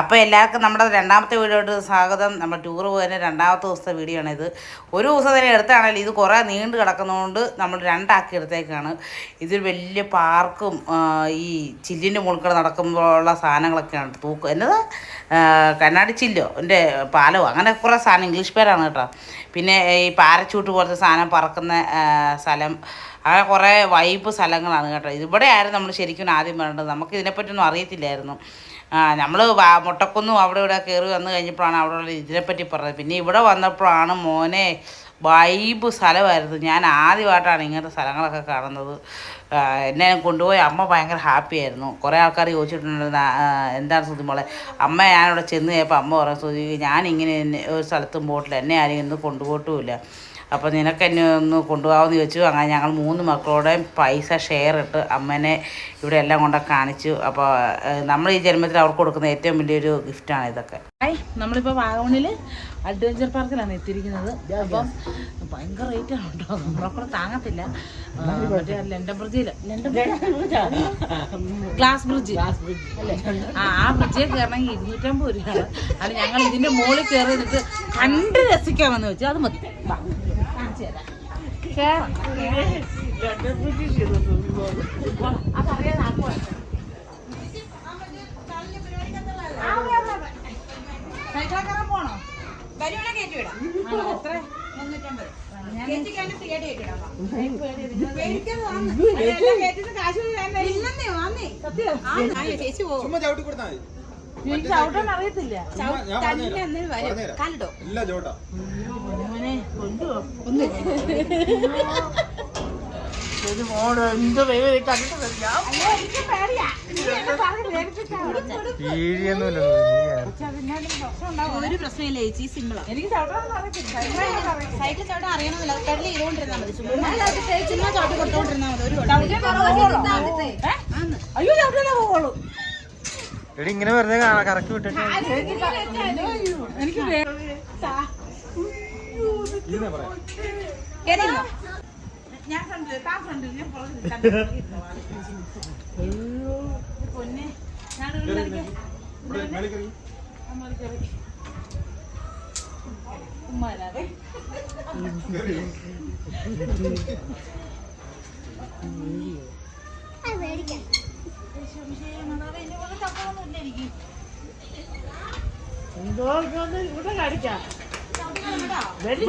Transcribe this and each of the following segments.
അപ്പോൾ എല്ലാവർക്കും നമ്മുടെ രണ്ടാമത്തെ വീഡിയോട്ട് സ്വാഗതം. നമ്മൾ ടൂർ പോയതിന്റെ രണ്ടാമത്തെ ദിവസത്തെ വീഡിയോ ആണ് ഇത് ഒരു ദിവസം തന്നെ എടുത്താണെങ്കിൽ ഇത് കുറേ നീണ്ടു കിടക്കുന്നതുകൊണ്ട് നമ്മൾ രണ്ടാക്കി എടുത്തേക്കാണ്. ഇതൊരു വലിയ പാർക്കും ഈ ചില്ലിന്റെ മുൾക്കട നടക്കുമ്പോഴുള്ള സാധനങ്ങളൊക്കെയാണ്. തൂക്കം എന്നത്? കണ്ണാടി ചില്ലോ എന്റെ പാലോ അങ്ങനെ കുറേ സാധനം ഇംഗ്ലീഷ് പേരാണ് കേട്ടോ. പിന്നെ ഈ പാരച്ചൂട്ട് പോലത്തെ സാധനം പറക്കുന്ന സ്ഥലം അങ്ങനെ കുറേ വൈബ് സ്ഥലങ്ങളാണ് കേട്ടോ. ഇതിവിടെ ആയിരുന്നു നമ്മൾ ശരിക്കും ആദ്യം പറഞ്ഞത് നമുക്ക് ഇതിനെപ്പറ്റിയൊന്നും അറിയത്തില്ലായിരുന്നു. നമ്മൾ മുട്ടക്കുന്നും അവിടെ ഇവിടെ കയറി വന്നു കഴിഞ്ഞപ്പോഴാണ് അവിടെ ഇതിനെപ്പറ്റി പറഞ്ഞത്. പിന്നെ ഇവിടെ വന്നപ്പോഴാണ് മോനെ വൈബ് സ്ഥലമായിരുന്നു. ഞാൻ ആദ്യമായിട്ടാണ് ഇങ്ങനത്തെ സ്ഥലങ്ങളൊക്കെ കാണുന്നത്. എന്നെ കൊണ്ടുപോയി അമ്മ ഭയങ്കര ഹാപ്പി ആയിരുന്നു. കുറേ ആൾക്കാർ ചോദിച്ചിട്ടുണ്ട് "ആ, എന്താണ് സുതി മോളെ? അമ്മ ഞാനിവിടെ ചെന്ന് കഴിഞ്ഞപ്പോൾ അമ്മ പറഞ്ഞു സുതി ഞാനിങ്ങനെ ഒരു സ്ഥലത്തും പോയിട്ടില്ല. എന്നെ ആരും ഇന്ന് കൊണ്ടുപോയിട്ടുമില്ല. അപ്പോൾ നിനക്ക് എന്നെ ഒന്ന് കൊണ്ടുപോകാമെന്ന് ചോദിച്ചു. അങ്ങനെ ഞങ്ങൾ മൂന്ന് മക്കളോടെയും പൈസ ഷെയർ ഇട്ട് അമ്മേനെ ഇവിടെ എല്ലാം കൊണ്ട് കാണിച്ചു. അപ്പോൾ നമ്മൾ ഈ ജന്മത്തിൽ അവർക്ക് കൊടുക്കുന്ന ഏറ്റവും വലിയൊരു ഗിഫ്റ്റാണ് ഇതൊക്കെ. ഹായ് നമ്മളിപ്പോൾ വാഗമണിൽ അഡ്വഞ്ചർ പാർക്കിലാണ് എത്തിയിരിക്കുന്നത്. അപ്പം ഭയങ്കര റേറ്റ് ആണ് കേട്ടോ നമ്മളെ കൂടെ താങ്ങത്തില്ല. മറ്റേ ലണ്ടൻ ബ്രിഡ്ജിൽ ലണ്ടൻ ഗ്ലാസ് ബ്രിഡ്ജ് അല്ലേ? ആ ആ ബ്രിഡ്ജിൽ കയറണമെങ്കിൽ ഇരുന്നൂറ്റമ്പത് രൂപയാണ്. അത് ഞങ്ങൾ ഇതിന്റെ മുകളിൽ കയറി കണ്ട് രസിക്കാമെന്ന് വെച്ചാൽ അത് മതി. കയറാൻ പോണോ വരുവാണെങ്കിൽ കയറ്റി വിടാം. ചേച്ചി എത്ര മുന്നൂറ്റമ്പത്. ചേച്ചി കാശ് വന്നേ. ആ, ആ, ചേച്ചി പോകും. ഒരു പ്രശ്നമില്ല ചേച്ചി. സിമ്പിളാ എനിക്ക് സൈക്കിൾ ചവിട്ടാൻ അറിയണമെന്നില്ല. ചെയ്തോണ്ടിരുന്നാ മതി. ചുമ്മാ ചവിട്ടി കൊടുത്തോണ്ടിരുന്നാ മതി. ഒരു. അയ്യോ ചവിട്ടാനേ പോകുള്ളൂ എടി ഇങ്ങനെ വെറുതെ കറക്കി വിട്ടിട്ട്. എനിക്ക് വേ- ഞാൻ ഇവിടെ ഇരിക്കാം. ഇവിടെ മേളിൽ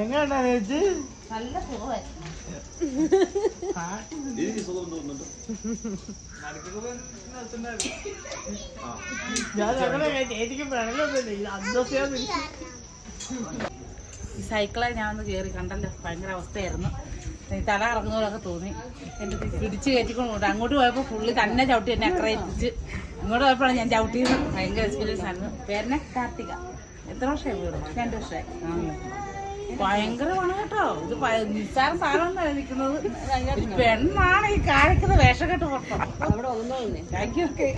എങ്ങനെയാണ് ചേച്ചി നല്ല ഞാൻ അങ്ങനെ ചേച്ചിക്ക് ഈ സൈക്കിളെ ഞാൻ ഒന്ന് കയറി കണ്ടല്ലോ ഭയങ്കര അവസ്ഥയായിരുന്നു. ഈ തല കറങ്ങുന്നവരൊക്കെ തോന്നി. എന്റെ പിടിച്ച് കയറ്റിക്കൊണ്ട് അങ്ങോട്ട് പോയപ്പോൾ പുള്ളി തന്നെ ചവിട്ടി എന്നെ അക്രയിപ്പിച്ച് അങ്ങോട്ട് ഇങ്ങോട്ട് പോയപ്പോഴാണ് ഞാൻ ചവിട്ടിയത്. ഭയങ്കര എക്സ്പീരിയൻസ് ആയിരുന്നു. പേരിനെ കാർത്തിക. എത്ര വർഷമായി വീട് രണ്ട് വർഷമായി. ഭയങ്കരമാണ് കേട്ടോ. ഇത് നിസ്സാര സാധനം നിൽക്കുന്നത്. പെണ്ണാണ് ഈ കാണിക്കുന്ന വേഷം കെട്ട് പുറത്തോ അവിടെ ഒന്നും താങ്ക് യു ഓക്കെ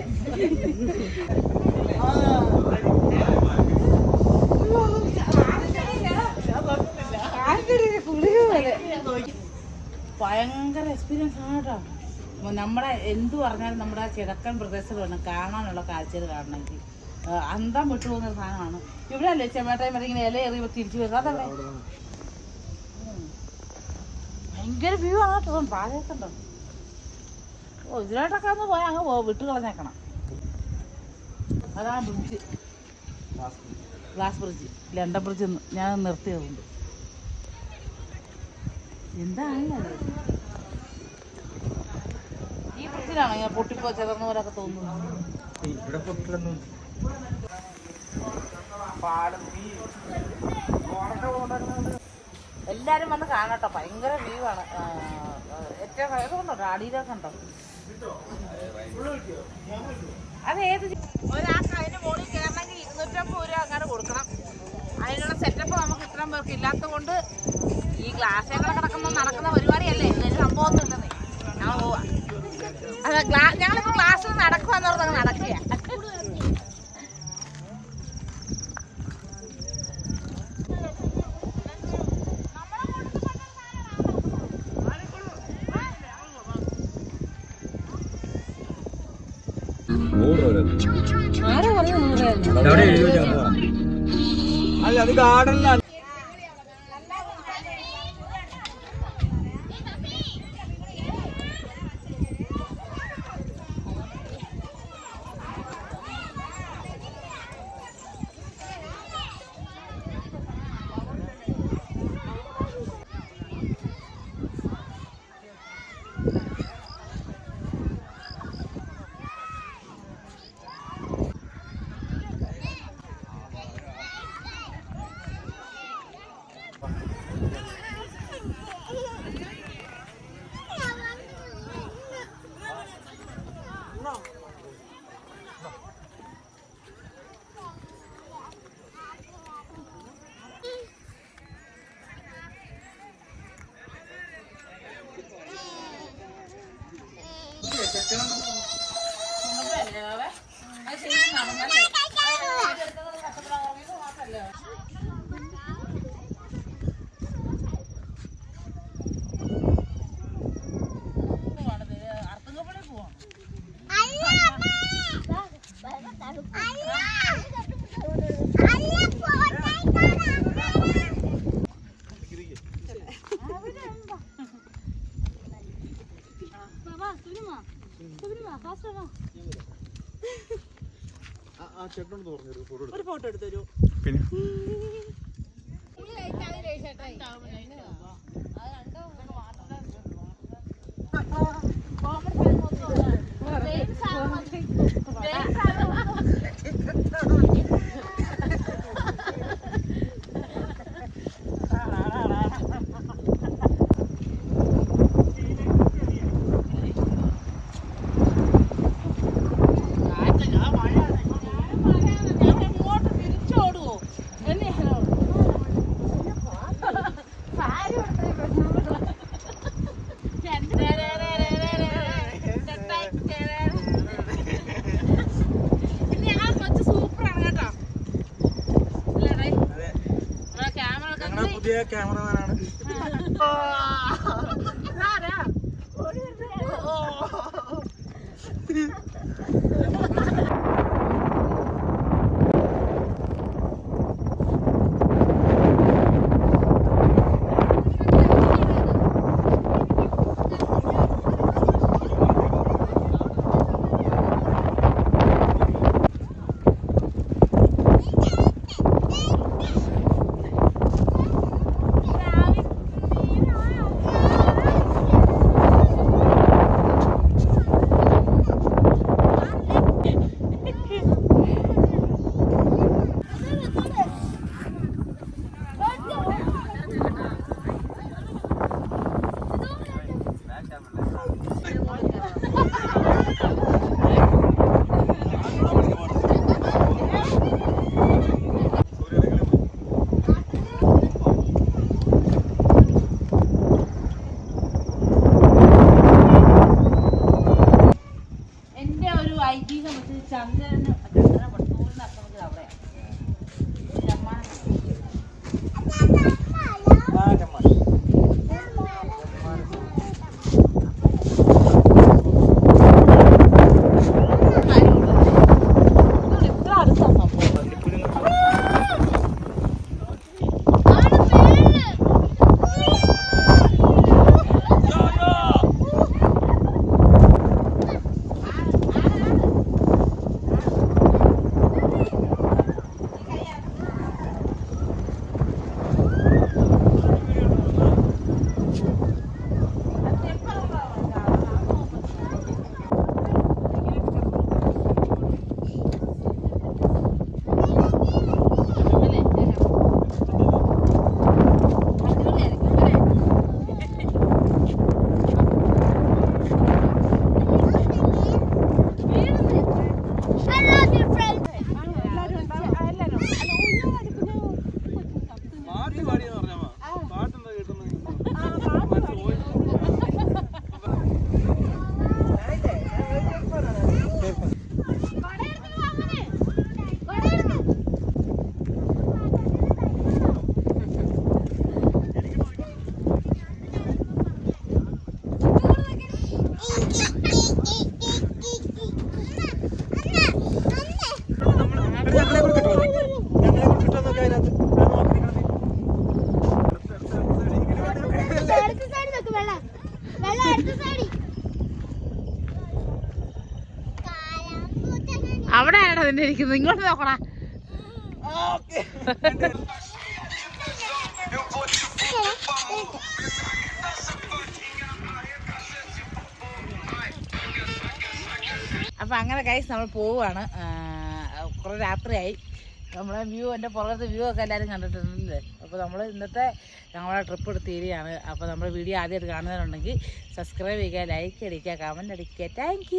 ഭയങ്കര എക്സ്പീരിയൻസ് ആണ് കേട്ടോ. നമ്മുടെ എന്ത് പറഞ്ഞാലും നമ്മുടെ കിഴക്കൻ പ്രദേശത്ത് വേണം കാണാനുള്ള കാഴ്ചകൾ കാണണമെങ്കിൽ. അന്തം വിട്ടു പോകുന്ന സാധനമാണ്. ഇവിടെ അല്ലേ ചെമ്മേട്ടായി മറ്റേ ഇങ്ങനെ ഇല എറിയുമ്പോൾ തിരിച്ചു വരുന്നത്? അതല്ലേ? ഭയങ്കര വ്യൂ ആണ് കേട്ടോ. ഉണ്ടോ? ഓ ഇതിലോട്ടൊക്കെ ഒന്ന് പോയാൽ അങ്ങ് പോ വിട്ട് കളഞ്ഞേക്കണം. അതാണ് bridge glass bridge London bridge ഞാൻ നിർത്തിയതുണ്ട് എന്താണ്? ഈ ബ്രിഡ്ജിലാണോ ഞാൻ പൊട്ടിപ്പോ ചെതർന്ന പോലൊക്കെ തോന്നുന്നു ഇവിടെ പൊട്ടിലൊന്നും എല്ലാരും വന്ന് കാണട്ടോ. ഭയങ്കര വ്യൂ ആണ്. ഏറ്റവും ഇതുണ്ടോ കണ്ടോ? ഉണ്ടോ അത് ഏത് ഒരാൾക്ക് അതിന് മുകളിൽ കയറണമെങ്കിൽ ഇരുന്നൂറ്റമ്പത് രൂപ അങ്ങനെ കൊടുക്കണം. അതിനുള്ള സെറ്റപ്പ് നമുക്ക് ഇത്രയും പേർക്ക് ഇല്ലാത്തത് കൊണ്ട് ഈ ഗ്ലാസ്സേക്കളെ കിടക്കുന്ന നടക്കുന്ന പരിപാടിയല്ലേ? ഇതിന് സംഭവമൊന്നും ഇല്ലെന്നേ ഞങ്ങൾ പോവാ. അതെ ഗ്ലാ ഞങ്ങളിപ്പോൾ ക്ലാസ്സിൽ നടക്കുക പറഞ്ഞാൽ നടക്കുക അല്ല അത് ഗാർഡനിലാണ് ആ ചേട്ടനോട് പറഞ്ഞു ഫോട്ടോ ഒരു ഫോട്ടോ എടുത്തു തരൂ പിന്നെ? എവിടെയാ ക്യാമറമാനാണ് ഓ ഇരിക്കുന്നത് ഇങ്ങോട്ട് നോക്കടാ. അപ്പൊ അങ്ങനെ കൈസ് നമ്മൾ പോവുകയാണ്. കുറെ രാത്രിയായി. നമ്മളെ വ്യൂ എന്റെ പുറത്തെ വ്യൂ ഒക്കെ എല്ലാവരും കണ്ടിട്ടുണ്ടല്ലേ അപ്പോൾ നമ്മൾ ഇന്നത്തെ ഞങ്ങളുടെ ട്രിപ്പ് എടുത്തിരിയാണ് അപ്പോൾ നമ്മുടെ വീഡിയോ ആദ്യമായിട്ട് കാണുന്നവരുണ്ടെങ്കിൽ സബ്സ്ക്രൈബ് ചെയ്യുക ലൈക്ക് അടിക്കുക കമന്റ് അടിക്കുക. താങ്ക്